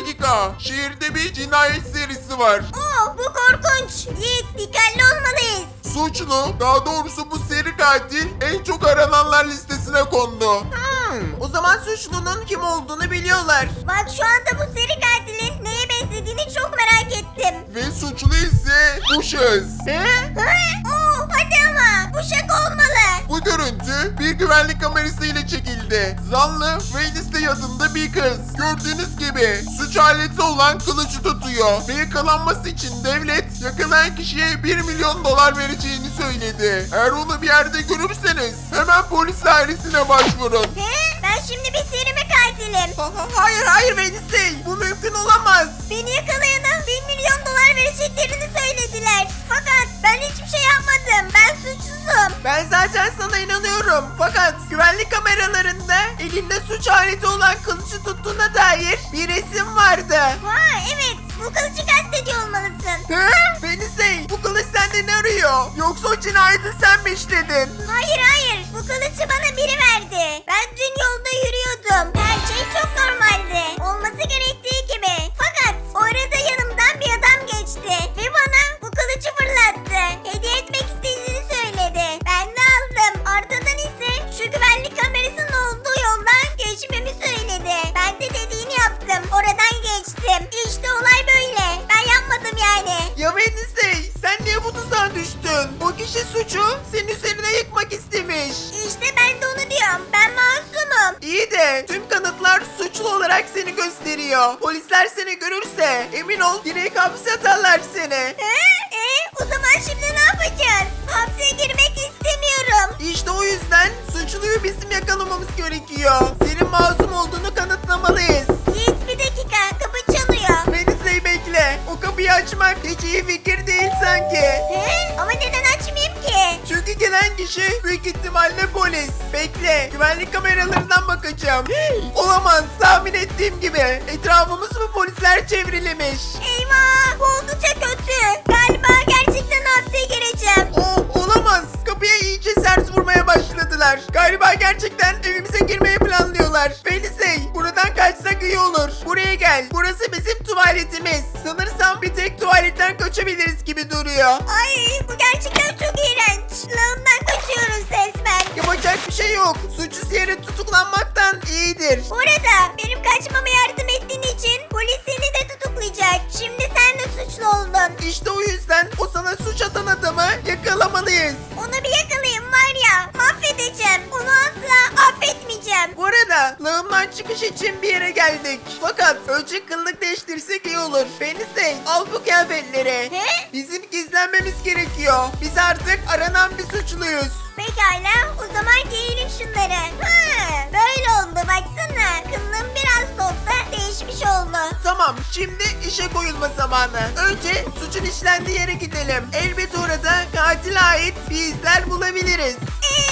dakika. Şehirde bir cinayet serisi var. Oo bu korkunç. Yiğit dikkatli olmalıyız. Suçlu, daha doğrusu bu seri katil en çok arananlar listesine kondu. Hmm, o zaman suçlunun kim olduğunu biliyorlar. Bak şu anda bu seri katilin neye benzediğini çok merak ettim. Ve suçlu ise bu şahıs. He? Hı? Oo hadi ama bu şaka olmalı. Bu görüntü bir güvenlik kamerasıyla çekildi. Zanlı Wednesday adında bir kız. Gördüğünüz gibi suç aleti olan kılıcı tutuyor. Ve yakalanması için devlet yakalayan kişiye 1 milyon dolar vereceğini söyledi. Eğer onu bir yerde görürseniz hemen polis dairesine başvurun. He? Ben şimdi bir seri mi katilim? Ha- ha- hayır hayır Wednesday bu mümkün olamaz. Beni yakalayana 1 milyon dolar vereceklerini söylediler. Fakat ben hiçbir şey yapmadım. Ben suçsuzum. Ben zaten sana inanıyorum. Fakat güvenlik kameralarında elinde suç aleti olan kılıcı tuttuğuna dair bir resim vardı. Ha evet bu kılıcı kastediyor olmalısın. He? Wednesday bu kılıç sende ne arıyor? Yoksa o cinayeti sen mi işledin? Hayır hayır bu kılıcı bana biri verdi. Ben dün yolda yürüyordum. Hapse atarlar seni. Ee, e, o zaman şimdi ne yapacağız? Hapse girmek istemiyorum. İşte o yüzden suçluyu bizim yakalamamız gerekiyor. Gelen kişi büyük ihtimalle polis. Bekle, güvenlik kameralarından bakacağım. Olamaz, tahmin ettiğim gibi. Etrafımız mı polisler çevrilemiş? Eyvah bu oldukça kötü. Galiba gerçekten hapse gireceğim. Oh, olamaz. Kapıya iyice sert vurmaya başladılar. Galiba gerçekten gel. Burası bizim tuvaletimiz. Sanırsam bir tek tuvaletten kaçabiliriz gibi duruyor. Ay bu gerçekten çok iğrenç. Lağımdan kaçıyoruz resmen. Yapacak bir şey yok. Suçsuz yere tutuklanmaktan iyidir. Bu arada benim kaçmama Fenisey al bu kıyafetleri. He? Bizim gizlenmemiz gerekiyor. Biz artık aranan bir suçluyuz. Pekala o zaman giyelim şunları. Ha, böyle oldu baksana. Kıllım biraz da olsa değişmiş oldu. Tamam şimdi işe koyulma zamanı. Önce suçun işlendiği yere gidelim. Elbet orada katile ait bir izler bulabiliriz.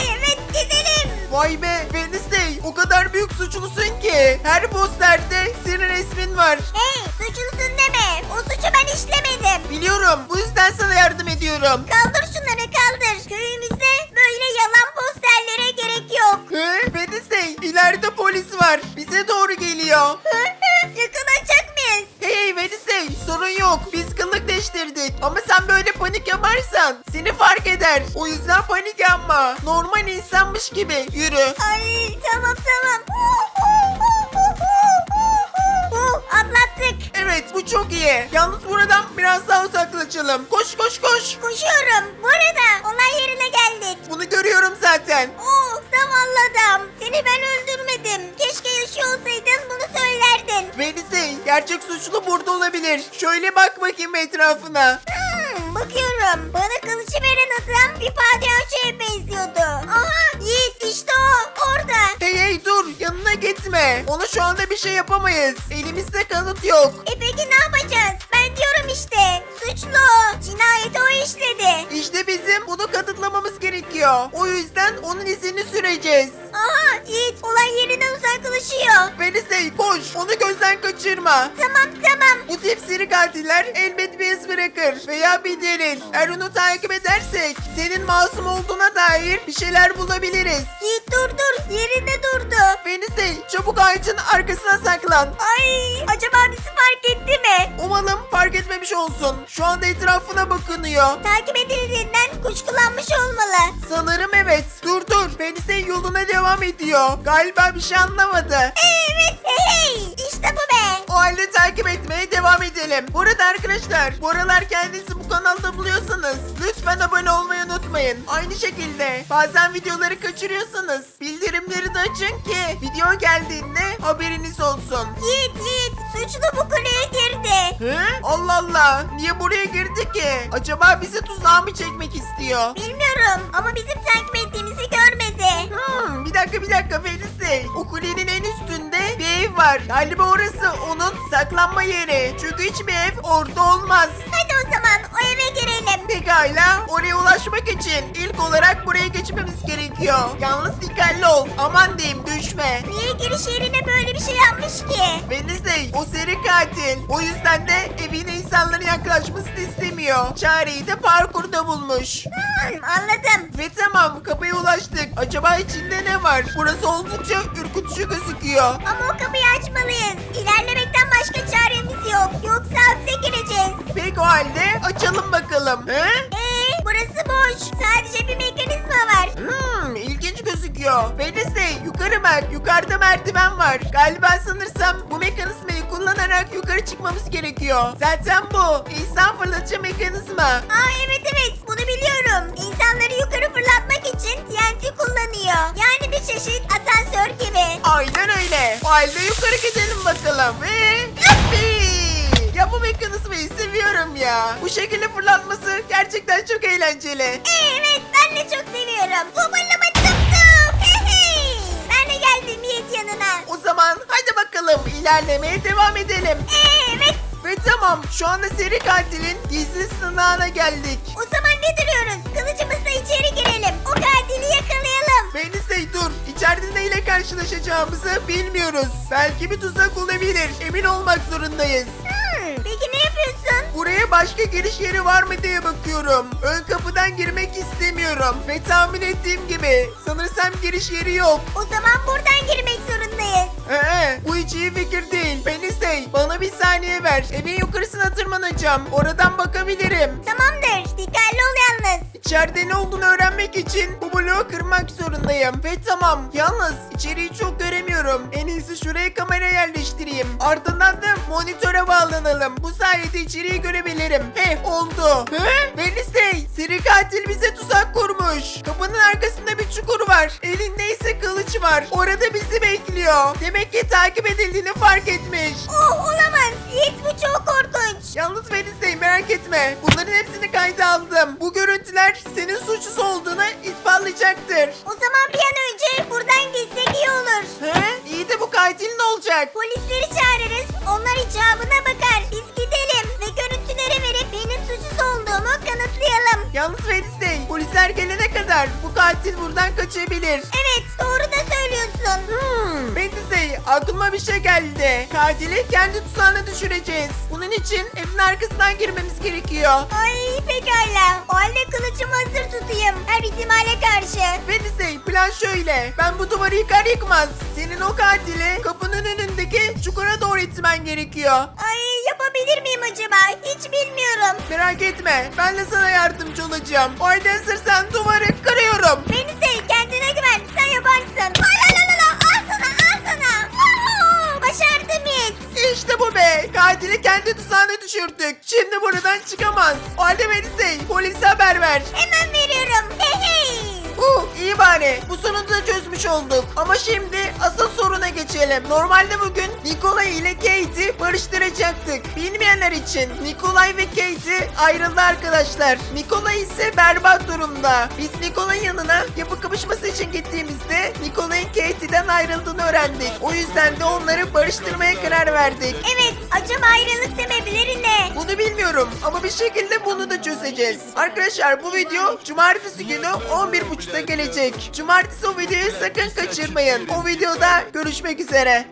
Evet gidelim. Vay be Wednesday o kadar büyük suçlusun ki. Her posterde senin resmin var. Hey suçlusun suçu ben işlemedim. Biliyorum bu yüzden sana yardım ediyorum. Kaldır şunları kaldır. Köyümüzde böyle yalan posterlere gerek yok. Hı? Wednesday ileride polis var. Bize doğru geliyor. Yakalanacak mıyız? Hey Wednesday sorun yok. Biz kılık değiştirdik. Ama sen böyle panik yaparsan seni fark eder. O yüzden panik yapma. Normal insanmış gibi yürü. Ay tamam tamam. Uzaklaşalım. Koş koş koş. Koşuyorum. Bu arada olay yerine geldik. Bunu görüyorum zaten. Oh zavallı adam. Seni ben öldürmedim. Keşke yaşıyor olsaydın bunu söylerdin. Wednesday gerçek suçlu burada olabilir. Şöyle bak bakayım etrafına. Hmm, bakıyorum. Bana kılıcı veren adam bir palyaçoya benziyordu. Aha Yiğit işte o. Orada. Hey hey dur yanına gitme. Ona şu anda bir şey yapamayız. Elimizde kanıt yok. E peki ne yapacağız? Ben diyorum işte. Suçlu. İşte bizim bunu kanıtlamamız gerekiyor. O yüzden onun izini süreceğiz. Aha Yiğit olay yerinden uzaklaşıyor. Felisey koş onu gözden kaçırma. Tamam tamam. Bu tip seri katiller elbet bir iz bırakır veya bir delil. Eğer onu takip edersek senin masum olduğuna dair bir şeyler bulabiliriz. Yiğit dur dur yerinde durdu. Felisey çabuk ağacın arkasına saklan. Ay acaba bizi fark etti mi? Umalım fark etmemiş olsun. Şu anda etrafına bakınıyor. Takip edildiğinden kuşkulanmış olmalı. Sanırım evet. Dur dur. Felisey yoluna devam ediyor. Galiba bir şey anlamadı. Evet hey işte bu be. O halde takip etmeye devam edelim. Bu arada arkadaşlar bu aralar kendinizi bu kanalda buluyorsanız lütfen abone olmayı unutmayın. Aynı şekilde bazen videoları kaçırıyorsanız bildirimleri de açın ki video geldiğinde haberiniz olsun. Yiğit Yiğit suçlu bu kuleye girdi. Hı? Allah Allah niye buraya girdi ki? Acaba bizi tuzağa mı çekmek istiyor? Bilmiyorum ama bizim takip ettiğimizi görmedi. Hmm, bir dakika bir dakika Felisey. O kulenin en üstünde bir ev var. Galiba orası onun saklanma yeri. Çünkü hiçbir ev orada olmaz. Hadi o zaman eve girelim. Pekala oraya ulaşmak için ilk olarak buraya geçmemiz gerekiyor. Yalnız dikkatli ol. Aman diyeyim düşme. Niye giriş yerine böyle bir şey yapmış ki? Wednesday o seri katil. O yüzden de evine insanların yaklaşmasını istemiyor. Çareyi de parkurda bulmuş. Hmm, anladım. Ve tamam kapıya ulaştık. Acaba içinde ne var? Burası oldukça ürkütücü gözüküyor. Ama o kapıyı açmalıyız. İlerlemekten başka çaremiz yok. Yoksa hapse gireceğiz. Peki o halde açalım bakalım. He? Ee, burası boş. Sadece bir mekanizma var. Hmm, ilginç gözüküyor. Wednesday yukarı bak. Yukarıda merdiven var. Galiba sanırsam bu mekanizmayı kullanarak yukarı çıkmamız gerekiyor. Zaten bu insan fırlatıcı mekanizma. Aa evet evet bunu biliyorum. İnsanları yukarı fırlatmak için TNT kullanıyor. Yani bir çeşit asansör gibi. Aynen öyle. O halde yukarı gidelim bakalım. Ve bu mekanizmayı seviyorum ya. Bu şekilde fırlatması gerçekten çok eğlenceli. Evet ben de çok seviyorum. Hubullama tıp tıp. Hey, hey. Ben de geldim Yiğit yanına. O zaman hadi bakalım ilerlemeye devam edelim. Evet Ve tamam şu anda seri katilin gizli sınavına geldik. o zaman ne duruyoruz? Kılıcımızla içeri girelim. O katili yakalayalım. Wednesday dur. İçeride neyle karşılaşacağımızı bilmiyoruz. Belki bir tuzak olabilir. Emin olmak zorundayız. Ne yapıyorsun? Buraya başka giriş yeri var mı diye bakıyorum. Ön kapıdan girmek istemiyorum. Ve tahmin ettiğim gibi sanırsam giriş yeri yok. O zaman buradan girmek zorundayız. Ee, bu hiç iyi fikir değil. Wednesday bana bir saniye ver. Evin yukarısına tırmanacağım. Oradan bakabilirim. Tamamdır. Dikkatli ol yalnız. İçeride ne olduğunu öğrenmek için bu bloğu kırmak zorundayım. Ve tamam. Yalnız içeriği çok göremiyorum. En iyisi şuraya kamera yerleştireyim. Ardından da monitöre bağlanalım. Bu sayede içeriği görebilirim. Heh oldu. He? Wednesday seri katil bize tuzak kurmuş. Kapının arkasında bir çukur var. Elinde ise kılıç var. Orada bizi bekliyor. Demek ki takip edildiğini fark etmiş. Oh olamaz. Yiğit bu çok korkunç. Yalnız Wednesday merak etme. Bunların hepsini kayda aldım. Bu görüntüler senin suçsuz olduğunu ispatlayacaktır. O zaman bir an önce buradan gitsek iyi olur. He? İyi de bu katil ne olacak? Polisleri çağırırız. Onlar icabına bakar. Biz gidelim ve görüntüleri verip benim suçsuz olduğumu kanıtlayalım. Yalnız Wednesday polisler gelene kadar bu katil buradan kaçabilir. Evet doğru da söylüyorsun. Hmm, Wednesday aklıma bir şey geldi. Katili kendi tuzağına düşüreceğiz. Bunun için evin arkasından girmemiz gerekiyor. Ay pekala. O halde kılıcımı hazır tutayım. Her ihtimale karşı. Wednesday plan şöyle. Ben bu duvarı yıkar yıkmaz. Senin o katili kapının önündeki çukura doğru itmen gerekiyor. Ay yapabilir miyim acaba? Hiç bilmiyorum. Merak etme. Ben de sana yardımcı olacağım. O halde hazırsan duvarı kırıyorum. Beni sev Katili kendi tuzağına düşürdük. Şimdi buradan çıkamaz. O halde Wednesday polise haber ver. Hemen veriyorum. Bari. Bu sonunda çözmüş olduk. Ama şimdi asıl soruna geçelim. Normalde bugün Nikolay ile Kate'i barıştıracaktık. Bilmeyenler için Nikolay ve Kate'i ayrıldı arkadaşlar. Nikolay ise berbat durumda. Biz Nikolay'ın yanına yapı kapışması için gittiğimizde Nikolay'ın Kate'den ayrıldığını öğrendik. O yüzden de onları barıştırmaya karar verdik. Evet acaba ayrılık sebepleri ne? Bunu bilmiyorum ama bir şekilde bunu da çözeceğiz. Arkadaşlar bu video cumartesi günü 11.30'da gelecek. Cumartesi o videoyu sakın kaçırmayın. O videoda görüşmek üzere.